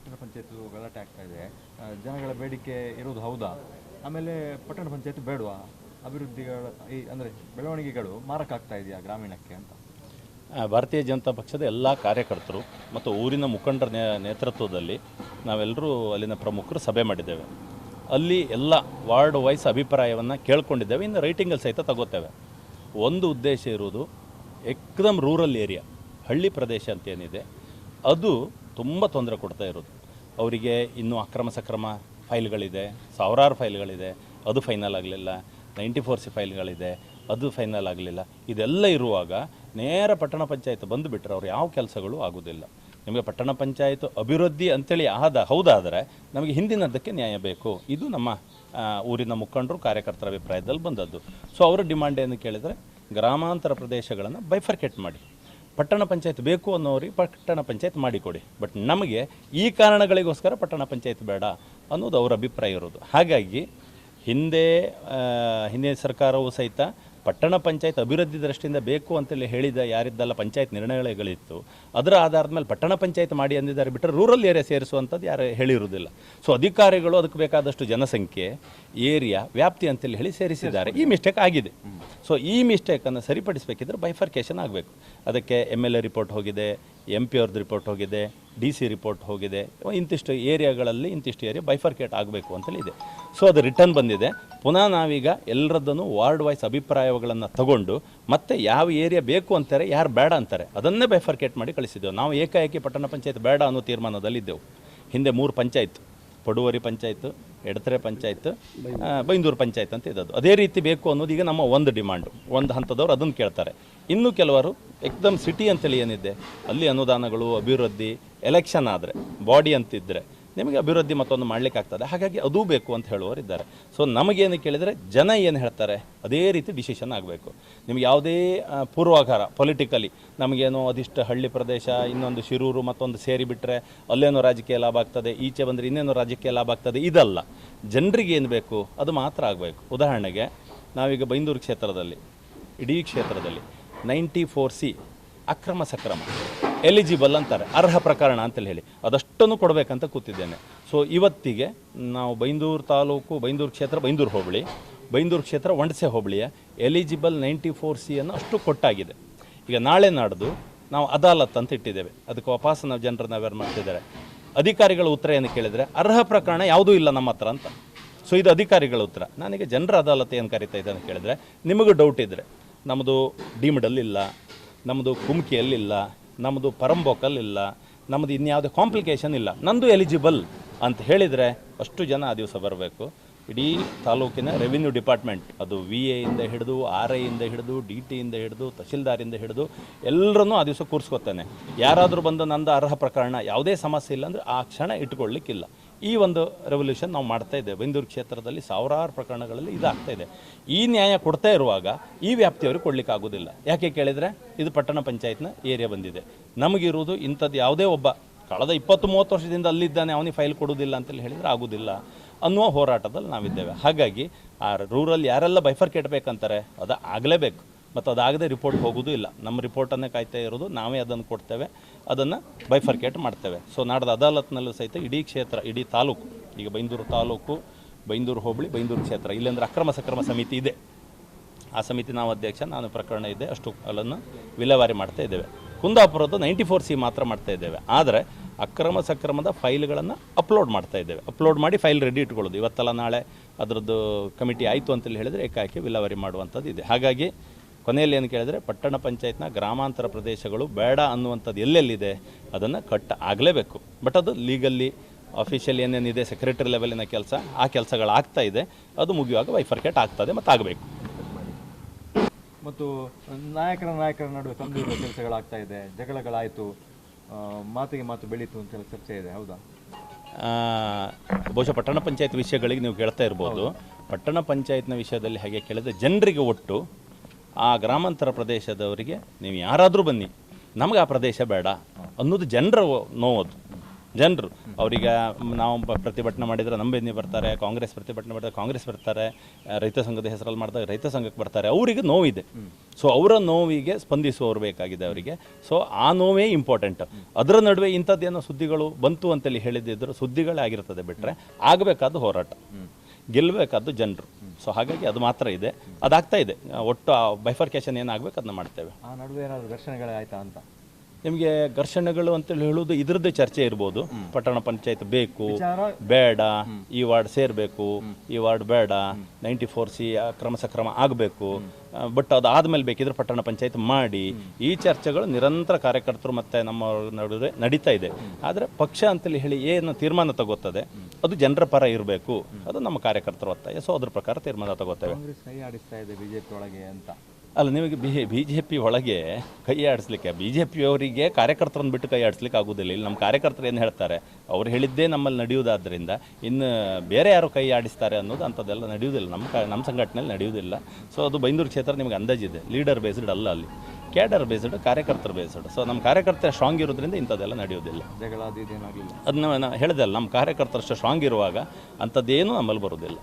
ಪಟ್ಟಣ ಪಂಚಾಯತ್ ಗಲಾಟೆ ಆಗ್ತಾ ಇದೆ. ಜನಗಳ ಬೇಡಿಕೆ ಇರುವುದು ಹೌದಾ? ಆಮೇಲೆ ಪಟ್ಟಣ ಪಂಚಾಯತ್ ಬೇಡವಾ? ಅಭಿವೃದ್ಧಿಗಳ, ಈ, ಅಂದರೆ ಬೆಳವಣಿಗೆಗಳು ಮಾರಕ ಆಗ್ತಾ ಇದೆಯಾ ಗ್ರಾಮೀಣಕ್ಕೆ ಅಂತ? ಭಾರತೀಯ ಜನತಾ ಪಕ್ಷದ ಎಲ್ಲ ಕಾರ್ಯಕರ್ತರು ಮತ್ತು ಊರಿನ ಮುಖಂಡರ ನೇತೃತ್ವದಲ್ಲಿ ನಾವೆಲ್ಲರೂ ಅಲ್ಲಿನ ಪ್ರಮುಖರು ಸಭೆ ಮಾಡಿದ್ದೇವೆ. ಅಲ್ಲಿ ಎಲ್ಲ ವಾರ್ಡ್ ವೈಸ್ ಅಭಿಪ್ರಾಯವನ್ನು ಕೇಳ್ಕೊಂಡಿದ್ದೇವೆ, ಇನ್ನು ರೈಟಿಂಗಲ್ಲಿ ಸಹಿತ ತಗೋತೇವೆ. ಒಂದು ಉದ್ದೇಶ ಇರುವುದು, ಎಕ್ದಮ್ ರೂರಲ್ ಏರಿಯಾ, ಹಳ್ಳಿ ಪ್ರದೇಶ ಅಂತ ಏನಿದೆ, ಅದು ತುಂಬ ತೊಂದರೆ ಕೊಡ್ತಾ ಇರೋದು. ಅವರಿಗೆ ಇನ್ನೂ ಅಕ್ರಮ ಸಕ್ರಮ ಫೈಲ್ಗಳಿದೆ, ಸಾವಿರಾರು ಫೈಲ್ಗಳಿದೆ, ಅದು ಫೈನಲ್ ಆಗಲಿಲ್ಲ, ನೈಂಟಿ ಫೋರ್ ಸಿ ಫೈಲ್ಗಳಿದೆ, ಅದು ಫೈನಲ್ ಆಗಲಿಲ್ಲ. ಇದೆಲ್ಲ ಇರುವಾಗ ನೇರ ಪಟ್ಟಣ ಪಂಚಾಯತ್ ಬಂದುಬಿಟ್ರೆ ಅವ್ರು ಯಾವ ಕೆಲಸಗಳು ಆಗೋದಿಲ್ಲ. ನಿಮಗೆ ಪಟ್ಟಣ ಪಂಚಾಯತ್ ಅಭಿವೃದ್ಧಿ ಅಂತೇಳಿ ಆದ, ಹೌದಾದರೆ ನಮಗೆ ಹಿಂದಿನದಕ್ಕೆ ನ್ಯಾಯ ಬೇಕು. ಇದು ನಮ್ಮ ಊರಿನ ಮುಖಂಡರು, ಕಾರ್ಯಕರ್ತರ ಅಭಿಪ್ರಾಯದಲ್ಲಿ ಬಂದದ್ದು. ಸೊ ಅವರ ಡಿಮಾಂಡ್ ಏನು ಕೇಳಿದರೆ ಗ್ರಾಮಾಂತರ ಪ್ರದೇಶಗಳನ್ನು ಬೈಫರ್ಕೇಟ್ ಮಾಡಿ. ಪಟ್ಟಣ ಪಂಚಾಯತ್ ಬೇಕು ಅನ್ನೋರಿಗೆ ಪಟ್ಟಣ ಪಂಚಾಯತ್ ಮಾಡಿಕೊಡಿ. ಬಟ್ ನಮಗೆ ಈ ಕಾರಣಗಳಿಗೋಸ್ಕರ ಪಟ್ಟಣ ಪಂಚಾಯತ್ ಬೇಡ ಅನ್ನೋದು ಅವರ ಅಭಿಪ್ರಾಯ ಇರೋದು. ಹಾಗಾಗಿ ಹಿಂದೆ ಹಿಂದಿನ ಸರ್ಕಾರವೂ ಸಹಿತ ಪಟ್ಟಣ ಪಂಚಾಯತ್ ಅಭಿವೃದ್ಧಿ ದೃಷ್ಟಿಯಿಂದ ಬೇಕು ಅಂತೇಳಿ ಹೇಳಿದ ಯಾರಿದ್ದಲ್ಲ ಪಂಚಾಯತ್ ನಿರ್ಣಯಗಳಿತ್ತು. ಅದರ ಆಧಾರದ ಮೇಲೆ ಪಟ್ಟಣ ಪಂಚಾಯತ್ ಮಾಡಿ ಅಂದಿದ್ದಾರೆ ಬಿಟ್ಟರೆ ರೂರಲ್ ಏರಿಯಾ ಸೇರಿಸುವಂಥದ್ದು ಯಾರು ಹೇಳಿರುವುದಿಲ್ಲ. ಸೊ ಅಧಿಕಾರಿಗಳು ಅದಕ್ಕೆ ಬೇಕಾದಷ್ಟು ಜನಸಂಖ್ಯೆ, ಏರಿಯಾ, ವ್ಯಾಪ್ತಿ ಅಂತೇಳಿ ಹೇಳಿ ಸೇರಿಸಿದ್ದಾರೆ. ಈ ಮಿಸ್ಟೇಕ್ ಆಗಿದೆ. ಸೊ ಈ ಮಿಸ್ಟೇಕನ್ನು ಸರಿಪಡಿಸಬೇಕಿದ್ರೆ ಬೈಫರ್ಕೇಷನ್ ಆಗಬೇಕು. ಅದಕ್ಕೆ ಎಂ ಎಲ್ ಎ ರಿಪೋರ್ಟ್ ಹೋಗಿದೆ ಎಂ ಪಿ ಅವ್ರದ್ದು ರಿಪೋರ್ಟ್ ಹೋಗಿದೆ ಡಿ ಸಿ ರಿಪೋರ್ಟ್ ಹೋಗಿದೆ, ಇಂತಿಷ್ಟು ಏರಿಯಾಗಳಲ್ಲಿ ಇಂತಿಷ್ಟು ಏರಿಯಾ ಬೈಫರ್ಕೇಟ್ ಆಗಬೇಕು ಅಂತೇಳಿ ಇದೆ. ಸೊ ಅದು ರಿಟರ್ನ್ ಬಂದಿದೆ. ಪುನಃ ನಾವೀಗ ಎಲ್ಲರದ್ದನ್ನು ವಾರ್ಡ್ ವೈಸ್ ಅಭಿಪ್ರಾಯಗಳನ್ನು ತಗೊಂಡು ಮತ್ತೆ ಯಾವ ಏರಿಯಾ ಬೇಕು ಅಂತಾರೆ, ಯಾರು ಬೇಡ ಅಂತಾರೆ, ಅದನ್ನೇ ಬೈಫರ್ಕೇಟ್ ಮಾಡಿ ಕಳಿಸಿದ್ದೆವು. ನಾವು ಏಕಾಏಕಿ ಪಟ್ಟಣ ಪಂಚಾಯತ್ ಬೇಡ ಅನ್ನೋ ತೀರ್ಮಾನದಲ್ಲಿದ್ದೆವು. ಹಿಂದೆ ಮೂರು ಪಂಚಾಯತ್. ಪಡುವರಿ ಪಂಚಾಯತ್ ಎಡತರೆ ಪಂಚಾಯತ್ ಬೈಂದೂರು ಪಂಚಾಯತ್ ಅಂತ ಇದ್ದದ್ದು. ಅದೇ ರೀತಿ ಬೇಕು ಅನ್ನೋದು ಈಗ ನಮ್ಮ ಒಂದು ಡಿಮಾಂಡು. ಒಂದು ಹಂತದವ್ರು ಅದನ್ನು ಕೇಳ್ತಾರೆ. ಇನ್ನು ಕೆಲವರು ಎಕ್ದಮ್ ಸಿಟಿ ಅಂತೇಳಿ ಏನಿದೆ ಅಲ್ಲಿ ಅನುದಾನಗಳು ಅಭಿವೃದ್ಧಿ ಎಲೆಕ್ಷನ್ ಆದರೆ ಬಾಡಿ ಅಂತಿದ್ದರೆ ನಿಮಗೆ ಅಭಿವೃದ್ಧಿ ಮತ್ತೊಂದು ಮಾಡ್ಲಿಕ್ಕೆ ಆಗ್ತದೆ. ಹಾಗಾಗಿ ಅದೂ ಬೇಕು ಅಂತ ಹೇಳುವವರು ಇದ್ದಾರೆ. ಸೊ ನಮಗೇನು ಕೇಳಿದರೆ ಜನ ಏನು ಹೇಳ್ತಾರೆ? ಅದೇ ರೀತಿ ಡಿಸಿಷನ್ ಆಗಬೇಕು. ನಿಮ್ಗೆ ಯಾವುದೇ ಪೂರ್ವಾಧಾರ ಪೊಲಿಟಿಕಲಿ ನಮಗೇನೋ ಅದಿಷ್ಟು ಹಳ್ಳಿ ಪ್ರದೇಶ, ಇನ್ನೊಂದು ಶಿರೂರು, ಮತ್ತೊಂದು ಸೇರಿ ಬಿಟ್ಟರೆ ಅಲ್ಲೇನೋ ರಾಜಕೀಯ ಲಾಭ ಆಗ್ತದೆ, ಈಚೆ ಬಂದರೆ ಇನ್ನೇನೋ ರಾಜಕೀಯ ಲಾಭ ಆಗ್ತದೆ, ಇದಲ್ಲ. ಜನರಿಗೆ ಏನು ಬೇಕು? ಅದು ಮಾತ್ರ ಆಗಬೇಕು. ಉದಾಹರಣೆಗೆ, ನಾವೀಗ ಬೈಂದೂರು ಕ್ಷೇತ್ರದಲ್ಲಿ, ಇಡೀ ಕ್ಷೇತ್ರದಲ್ಲಿ ನೈಂಟಿ ಫೋರ್ ಸಿ ಅಕ್ರಮ ಸಕ್ರಮ. ಎಲಿಜಿಬಲ್ ಅಂತಾರೆ, ಅರ್ಹ ಪ್ರಕರಣ ಅಂತೇಳಿ ಹೇಳಿ. ಅದಷ್ಟನ್ನು ಕೊಡಬೇಕಂತ ಕೂತಿದ್ದೇನೆ. ಸೊ ಇವತ್ತಿಗೆ ನಾವು ಬೈಂದೂರು ತಾಲೂಕು, ಬೈಂದೂರು ಕ್ಷೇತ್ರ, ಬೈಂದೂರು ಹೋಬಳಿ, ಬೈಂದೂರು ಕ್ಷೇತ್ರ ಒಂಡಸೆ ಹೋಬಳಿಯ ಎಲಿಜಿಬಲ್ ನೈಂಟಿ ಫೋರ್ ಸಿಯನ್ನು ಅಷ್ಟು ಕೊಟ್ಟಾಗಿದೆ. ಈಗ ನಾಳೆ ನಾಡ್ದು ನಾವು ಅದಾಲತ್ ಅಂತ ಇಟ್ಟಿದ್ದೇವೆ. ಅದಕ್ಕೆ ವಾಪಸ್ ನಾವು ಜನರನ್ನ ಅವೇರ್ ಮಾಡ್ತಿದ್ದಾರೆ. ಅಧಿಕಾರಿಗಳ ಉತ್ತರ ಏನು ಕೇಳಿದರೆ ಅರ್ಹ ಪ್ರಕರಣ ಯಾವುದೂ ಇಲ್ಲ ನಮ್ಮ ಹತ್ರ ಅಂತ. ಸೊ ಇದು ಅಧಿಕಾರಿಗಳ ಉತ್ತರ. ನನಗೆ ಜನರ ಅದಾಲತ್ ಏನು ಕರಿತಾ ಇದೆ ಅಂತ ಕೇಳಿದ್ರೆ, ನಿಮಗೂ ಡೌಟ್ ಇದ್ದರೆ ನಮ್ಮದು ಡೀಮ್ಡಲ್ಲಿಲ್ಲ ನಮ್ಮದು ಕುಮ್ಕಿಯಲ್ಲಿಲ್ಲ ನಮ್ಮದು ಪರಂಬೋಕಲ್ಲಿಲ್ಲ ನಮ್ಮದು ಇನ್ಯಾವುದೇ ಕಾಂಪ್ಲಿಕೇಶನ್ ಇಲ್ಲ. ನಂದು ಎಲಿಜಿಬಲ್ ಅಂತ ಹೇಳಿದರೆ ಅಷ್ಟು ಜನ ಆ ದಿವಸ ಬರಬೇಕು. ಇಡೀ ತಾಲೂಕಿನ ರೆವಿನ್ಯೂ ಡಿಪಾರ್ಟ್ಮೆಂಟ್ ಅದು ವಿ ಎಯಿಂದ ಹಿಡಿದು ಆರ್ ಐಯಿಂದ ಹಿಡಿದು ಡಿ ಟಿಯಿಂದ ಹಿಡಿದು, ತಹಶೀಲ್ದಾರಿಂದ ಹಿಡಿದು, ಎಲ್ಲರನ್ನೂ ಆ ದಿವಸ ಕೂರಿಸ್ಕೊತಾನೆ. ಯಾರಾದರೂ ಬಂದು ನಂದು ಅರ್ಹ ಪ್ರಕರಣ, ಯಾವುದೇ ಸಮಸ್ಯೆ ಇಲ್ಲ ಅಂದರೆ ಆ ಕ್ಷಣ ಇಟ್ಕೊಳ್ಳಿಕ್ಕಿಲ್ಲ ಈ ಒಂದು ರೆವಲ್ಯೂಷನ್ ನಾವು ಮಾಡ್ತಾ ಇದ್ದೇವೆ. ಬೈಂದೂರು ಕ್ಷೇತ್ರದಲ್ಲಿ ಸಾವಿರಾರು ಪ್ರಕರಣಗಳಲ್ಲಿ ಇದಾಗ್ತಾ ಇದೆ. ಈ ನ್ಯಾಯ ಕೊಡ್ತಾ ಇರುವಾಗ ಈ ವ್ಯಾಪ್ತಿಯವರು ಕೊಡ್ಲಿಕ್ಕೆ ಆಗೋದಿಲ್ಲ. ಯಾಕೆ ಕೇಳಿದರೆ ಇದು ಪಟ್ಟಣ ಪಂಚಾಯತ್ನ ಏರಿಯಾ ಬಂದಿದೆ. ನಮಗಿರುವುದು ಇಂಥದ್ದು ಯಾವುದೇ ಒಬ್ಬ ಕಳೆದ ಇಪ್ಪತ್ತು ಮೂವತ್ತು ವರ್ಷದಿಂದ ಅಲ್ಲಿದ್ದಾನೆ, ಅವನಿಗೆ ಫೈಲ್ ಕೊಡೋದಿಲ್ಲ ಅಂತೇಳಿ ಹೇಳಿದರೆ ಆಗೋದಿಲ್ಲ ಅನ್ನುವ ಹೋರಾಟದಲ್ಲಿ ನಾವಿದ್ದೇವೆ. ಹಾಗಾಗಿ ಆ ರೂರಲ್ ಯಾರೆಲ್ಲ ಬೈಫರ್ ಬೇಕಂತಾರೆ ಅದು ಆಗಲೇಬೇಕು. ಮತ್ತು ಅದಾಗದೆ ರಿಪೋರ್ಟ್ ಹೋಗೋದು ಇಲ್ಲ. ನಮ್ಮ ರಿಪೋರ್ಟನ್ನೇ ಕಾಯ್ತಾ ಇರೋದು, ನಾವೇ ಅದನ್ನು ಕೊಡ್ತೇವೆ, ಅದನ್ನು ಬೈಫರ್ಕೇಟ್ ಮಾಡ್ತೇವೆ. ಸೊ ನಾಡ್ದು ಅದಾಲತ್ನಲ್ಲೂ ಸಹಿತ ಇಡೀ ಕ್ಷೇತ್ರ, ಇಡೀ ತಾಲೂಕು, ಈಗ ಬೈಂದೂರು ತಾಲೂಕು ಬೈಂದೂರು ಹೋಬಳಿ ಬೈಂದೂರು ಕ್ಷೇತ್ರ, ಇಲ್ಲಂದ್ರೆ ಅಕ್ರಮ ಸಕ್ರಮ ಸಮಿತಿ ಇದೆ. ಆ ಸಮಿತಿ ನಾವು ಅಧ್ಯಕ್ಷ, ನಾನು ಪ್ರಕರಣ ಇದೆ, ಅಷ್ಟು ಅಲ್ಲನ್ನು ವಿಲೇವಾರಿ ಮಾಡ್ತಾ ಇದ್ದೇವೆ. ಕುಂದಾಪುರದ್ದು ನೈಂಟಿ ಫೋರ್ ಸಿ ಮಾತ್ರ ಮಾಡ್ತಾ ಇದ್ದೇವೆ. ಆದರೆ ಅಕ್ರಮ ಸಕ್ರಮದ ಫೈಲ್ಗಳನ್ನು ಅಪ್ಲೋಡ್ ಮಾಡ್ತಾ ಇದ್ದೇವೆ. ಅಪ್ಲೋಡ್ ಮಾಡಿ ಫೈಲ್ ರೆಡಿ ಇಟ್ಕೊಳ್ಳೋದು. ಇವತ್ತಲ್ಲ ನಾಳೆ ಅದರದ್ದು ಕಮಿಟಿ ಆಯಿತು ಅಂತೇಳಿ ಹೇಳಿದರೆ ಏಕಾಏಕಿ ವಿಲೇವಾರಿ ಮಾಡುವಂಥದ್ದು ಇದೆ ಹಾಗಾಗಿ ಕೊನೆಯಲ್ಲಿ ಏನು ಕೇಳಿದ್ರೆ ಪಟ್ಟಣ ಪಂಚಾಯತ್ನ ಗ್ರಾಮಾಂತರ ಪ್ರದೇಶಗಳು ಬೇಡ ಅನ್ನುವಂಥದ್ದು ಎಲ್ಲೆಲ್ಲಿದೆ ಅದನ್ನು ಕಟ್ ಆಗಲೇಬೇಕು. ಬಟ್ ಅದು ಲೀಗಲ್ಲಿ ಅಫಿಷಿಯಲ್ ಏನೇನಿದೆ ಸೆಕ್ರೆಟರಿ ಲೆವೆಲಿನ ಕೆಲಸ ಆ ಕೆಲಸಗಳಾಗ್ತಾ ಇದೆ. ಅದು ಮುಗಿಯುವಾಗ ವೈಫರ್ಕೇಟ್ ಆಗ್ತದೆ ಮತ್ತು ಆಗಬೇಕು. ಮತ್ತು ನಾಯಕರ ನಾಯಕರ ನಡುವೆ ತಂದಿರುವ ಕೆಲಸಗಳಾಗ್ತಾ ಇದೆ ಜಗಳಗಳಾಯಿತು ಮಾತಿಗೆ ಮಾತು ಬೆಳೀತು ಅಂತೆಲ್ಲ ಚರ್ಚೆ ಇದೆ ಹೌದಾ? ಬಹುಶಃ ಪಟ್ಟಣ ಪಂಚಾಯತ್ ವಿಷಯಗಳಿಗೆ ನೀವು ಕೇಳ್ತಾ ಇರ್ಬೋದು. ಪಟ್ಟಣ ಪಂಚಾಯತ್ನ ವಿಷಯದಲ್ಲಿ ಹಾಗೆ ಕೇಳಿದ್ರೆ ಜನರಿಗೆ ಒಟ್ಟು ಆ ಗ್ರಾಮಾಂತರ ಪ್ರದೇಶದವರಿಗೆ ನೀವು ಯಾರಾದರೂ ಬನ್ನಿ. ನಮಗೆ ಆ ಪ್ರದೇಶ ಬೇಡ. ಅನ್ನೋದು ಜನರ ನೋವದು. ಜನರು. ಅವರಿಗೆ ನಾವು ಪ್ರತಿಭಟನೆ ಮಾಡಿದರೆ ನಮ್ಮ ಬೆನ್ನಿ ಬರ್ತಾರೆ, ಕಾಂಗ್ರೆಸ್ ಪ್ರತಿಭಟನೆ ಮಾಡಿದ್ರೆ ಕಾಂಗ್ರೆಸ್ ಬರ್ತಾರೆ, ರೈತ ಸಂಘದ ಹೆಸರಲ್ಲಿ ಮಾಡಿದಾಗ ರೈತ ಸಂಘಕ್ಕೆ ಬರ್ತಾರೆ. ಅವರಿಗೆ ನೋವಿದೆ. ಸೊ ಅವರ ನೋವಿಗೆ ಸ್ಪಂದಿಸುವವರು ಬೇಕಾಗಿದೆ ಅವರಿಗೆ. ಸೊ ಆ ನೋವೇ ಇಂಪಾರ್ಟೆಂಟ್ ಅದರ ನಡುವೆ ಇಂಥದ್ದೇನೋ ಸುದ್ದಿಗಳು ಬಂತು ಅಂತೇಳಿ ಹೇಳಿದ್ದಿದ್ರು ಸುದ್ದಿಗಳೇ ಆಗಿರ್ತದೆ ಬಿಟ್ಟರೆ ಆಗಬೇಕಾದ ಹೋರಾಟ. ಗೆಲ್ಲಬೇಕಾದ್ದು ಜನರು. ಸೊ ಹಾಗಾಗಿ ಅದು ಮಾತ್ರ ಇದೆ. ಅದಾಗ್ತಾ ಇದೆ. ಒಟ್ಟು ಬೈಫರ್ಕೇಶನ್ ಏನಾಗಬೇಕು ಅದನ್ನ ಮಾಡ್ತೇವೆ. ಆ ನಡುವೆ ಏನಾದರೂ ಘರ್ಷಣೆಗಳೇ ಆಯ್ತಾ ಅಂತ? ನಿಮಗೆ ಘರ್ಷಣೆಗಳು ಅಂತೇಳಿ ಹೇಳುವುದು ಇದ್ರದ್ದೇ ಚರ್ಚೆ ಇರ್ಬೋದು. ಪಟ್ಟಣ ಪಂಚಾಯತ್ ಬೇಕು ಬೇಡ ಈ ವಾರ್ಡ್ ಸೇರಬೇಕು ಈ ವಾರ್ಡ್ ಬೇಡ ನೈಂಟಿ ಫೋರ್ ಸಿ ಕ್ರಮ ಸಕ್ರಮ ಆಗಬೇಕು. ಬಟ್ ಅದು ಆದ್ಮೇಲೆ ಬೇಕಿದ್ರೆ ಪಟ್ಟಣ ಪಂಚಾಯತ್ ಮಾಡಿ. ಈ ಚರ್ಚೆಗಳು ನಿರಂತರ ಕಾರ್ಯಕರ್ತರು ಮತ್ತು ನಮ್ಮ ನಡುವೆ ನಡೀತಾ ಇದೆ. ಆದರೆ ಪಕ್ಷ ಅಂತೇಳಿ ಹೇಳಿ ಏನು ತೀರ್ಮಾನ ತಗೋತದೆ ಅದು ಜನರ ಪರ ಇರಬೇಕು. ಅದು ನಮ್ಮ ಕಾರ್ಯಕರ್ತರ ಒತ್ತಾಯ. ಸೊ ಅದ್ರ ಪ್ರಕಾರ ತೀರ್ಮಾನ ತಗೋತೇವೆ. ಕಾಂಗ್ರೆಸ್ ಕೈ ಆಡಿಸ್ತಾ ಇದೆ ಬಿಜೆಪಿ ಒಳಗೆ ಅಂತ. ಅಲ್ಲ ನಿಮಗೆ ಬಿ ಬಿ ಜೆ ಪಿ ಒಳಗೆ ಕೈ ಆಡಿಸ್ಲಿಕ್ಕೆ ಬಿ ಜೆ ಪಿಯವರಿಗೆ ಕಾರ್ಯಕರ್ತರನ್ನು ಬಿಟ್ಟು ಕೈ ಆಡಿಸ್ಲಿಕ್ಕೆ ಆಗೋದಿಲ್ಲ ಇಲ್ಲಿ ನಮ್ಮ ಕಾರ್ಯಕರ್ತರು ಏನು ಹೇಳ್ತಾರೆ? ಅವ್ರು ಹೇಳಿದ್ದೇ ನಮ್ಮಲ್ಲಿ ನಡೆಯುವುದಾದ್ದರಿಂದ ಇನ್ನು ಬೇರೆ ಯಾರು ಕೈ ಆಡಿಸ್ತಾರೆ ಅನ್ನೋದು ಅಂಥದ್ದೆಲ್ಲ ನಡೆಯುವುದಿಲ್ಲ. ನಮ್ಮ ಕ ನಮ್ಮ ಸಂಘಟನೆಯಲ್ಲಿ ನಡೆಯುವುದಿಲ್ಲ. ಸೊ ಅದು ಬೈಂದೂರು ಕ್ಷೇತ್ರ ನಿಮಗೆ ಅಂದಾಜಿದೆ ಲೀಡರ್ ಬೇಸ್ಡ್ ಅಲ್ಲ ಅಲ್ಲಿ. ಕ್ಯಾಡರ್ ಬೇಸ್ಡ್ ಕಾರ್ಯಕರ್ತರ ಬೇಸ್ಡ್ ಸೊ ನಮ್ಮ ಕಾರ್ಯಕರ್ತರ ಸ್ಟ್ರಾಂಗ್ ಇರೋದ್ರಿಂದ ಇಂಥದ್ದೆಲ್ಲ ನಡೆಯೋದಿಲ್ಲ ಅದನ್ನ ನಾನು ಹೇಳಿದೆ ಅಲ್ಲ ನಮ್ಮ ಕಾರ್ಯಕರ್ತರಷ್ಟು ಸ್ಟ್ರಾಂಗ್ ಇರುವಾಗ ಅಂಥದ್ದೇನೂ ನಮ್ಮಲ್ಲಿ ಬರೋದಿಲ್ಲ